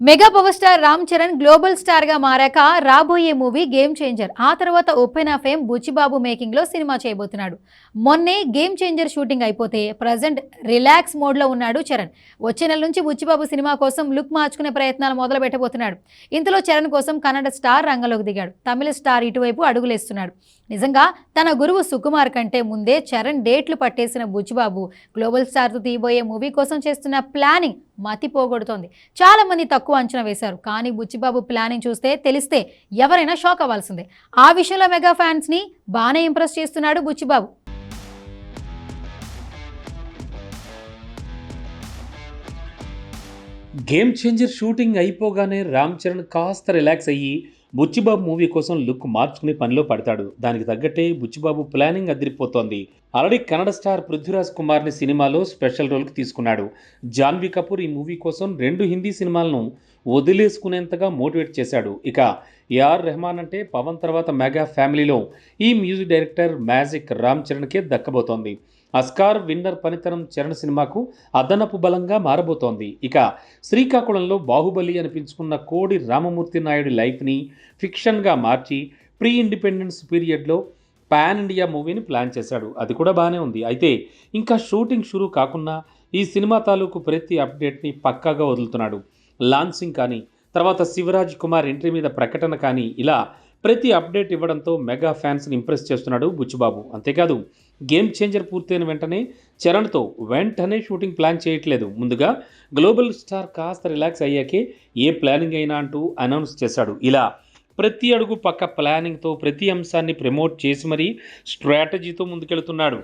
Mega power star Ram Charan global స్టార్గా మారాక రాబోయే మూవీ గేమ్ చేంజర్. ఆ తర్వాత ఓపెన్ ఆఫ్ ఫేమ్ బుచ్చిబాబు మేకింగ్లో సినిమా చేయబోతున్నాడు. మొన్నే గేమ్ చేంజర్ షూటింగ్ అయిపోతే ప్రజెంట్ రిలాక్స్ మోడ్లో ఉన్నాడు చరణ్. వచ్చే నెల నుంచి బుచ్చిబాబు సినిమా కోసం లుక్ మార్చుకునే ప్రయత్నాలు మొదలు పెట్టబోతున్నాడు ఇంతలో చరణ్ కోసం కన్నడ స్టార్ రంగంలోకి దిగాడు. తమిళ స్టార్ ఇటువైపు అడుగులేస్తున్నాడు. నిజంగా తన గురువు సుకుమార్ కంటే ముందే చరణ్ డేట్లు పట్టేసిన బుచ్చిబాబు గ్లోబల్ స్టార్తో తీయబోయే మూవీ కోసం చేస్తున్న ప్లానింగ్ మతి పోగొడుతోంది. చాలా మంది తక్కువ అంచనా వేశారు. కానీ బుచ్చిబాబు ప్లానింగ్ చూస్తే తెలిస్తే ఎవరైనా షాక్ అవ్వాల్సిందే. ఆ విషయంలో మెగా ఫ్యాన్స్ని బాగానే ఇంప్రెస్ చేస్తున్నాడు బుచ్చిబాబు. గేమ్ చేంజర్ షూటింగ్ అయిపోగానే రామ్ చరణ్ కాస్త రిలాక్స్ అయ్యి బుచ్చిబాబు మూవీ కోసం లుక్ మార్చుకునే పనిలో పడతాడు. దానికి తగ్గట్టే బుచ్చిబాబు ప్లానింగ్ అదిరిపోతోంది. ఆల్రెడీ కన్నడ స్టార్ పృథ్వీరాజ్ కుమార్ని సినిమాలో స్పెషల్ రోల్కి తీసుకున్నాడు. జాన్వీ కపూర్ ఈ మూవీ కోసం రెండు హిందీ సినిమాలను వదిలేసుకునేంతగా మోటివేట్ చేశాడు. ఇక ఏఆర్ రెహమాన్ అంటే పవన్ తర్వాత మెగా ఫ్యామిలీలో ఈ మ్యూజిక్ డైరెక్టర్ మ్యాజిక్ రామ్ చరణ్కే దక్కబోతోంది. అస్కార్ విన్నర్ పనితనం చరణ్ సినిమాకు అదనపు బలంగా మారబోతోంది. ఇక శ్రీకాకుళంలో బాహుబలి అనిపించుకున్న కోడి రామమూర్తి నాయుడు లైఫ్ని ఫిక్షన్గా మార్చి ప్రీ ఇండిపెండెన్స్ పీరియడ్లో పాన్ ఇండియా మూవీని ప్లాన్ చేశాడు. అది కూడా బాగానే ఉంది. అయితే ఇంకా షూటింగ్ షురూ కాకుండా ఈ సినిమా తాలూకు ప్రతి అప్డేట్ని పక్కాగా వదులుతున్నాడు. లాంచింగ్ కానీ తర్వాత శివరాజ్ కుమార్ ఎంట్రీ మీద ప్రకటన కానీ ఇలా ప్రతి అప్డేట్ ఇవ్వడంతో మెగా ఫ్యాన్స్ని ఇంప్రెస్ చేస్తున్నాడు బుచ్చుబాబు. అంతేకాదు గేమ్ చేంజర్ పూర్తయిన వెంటనే చరణ్తో వెంటనే షూటింగ్ ప్లాన్ చేయట్లేదు. ముందుగా గ్లోబల్ స్టార్ కాస్త రిలాక్స్ అయ్యాకే ఏ ప్లానింగ్ అయినా అంటూ అనౌన్స్ చేశాడు. ఇలా ప్రతి అడుగు పక్క ప్లానింగ్తో ప్రతి అంశాన్ని ప్రమోట్ చేసి మరీ స్ట్రాటజీతో ముందుకెళ్తున్నాడు.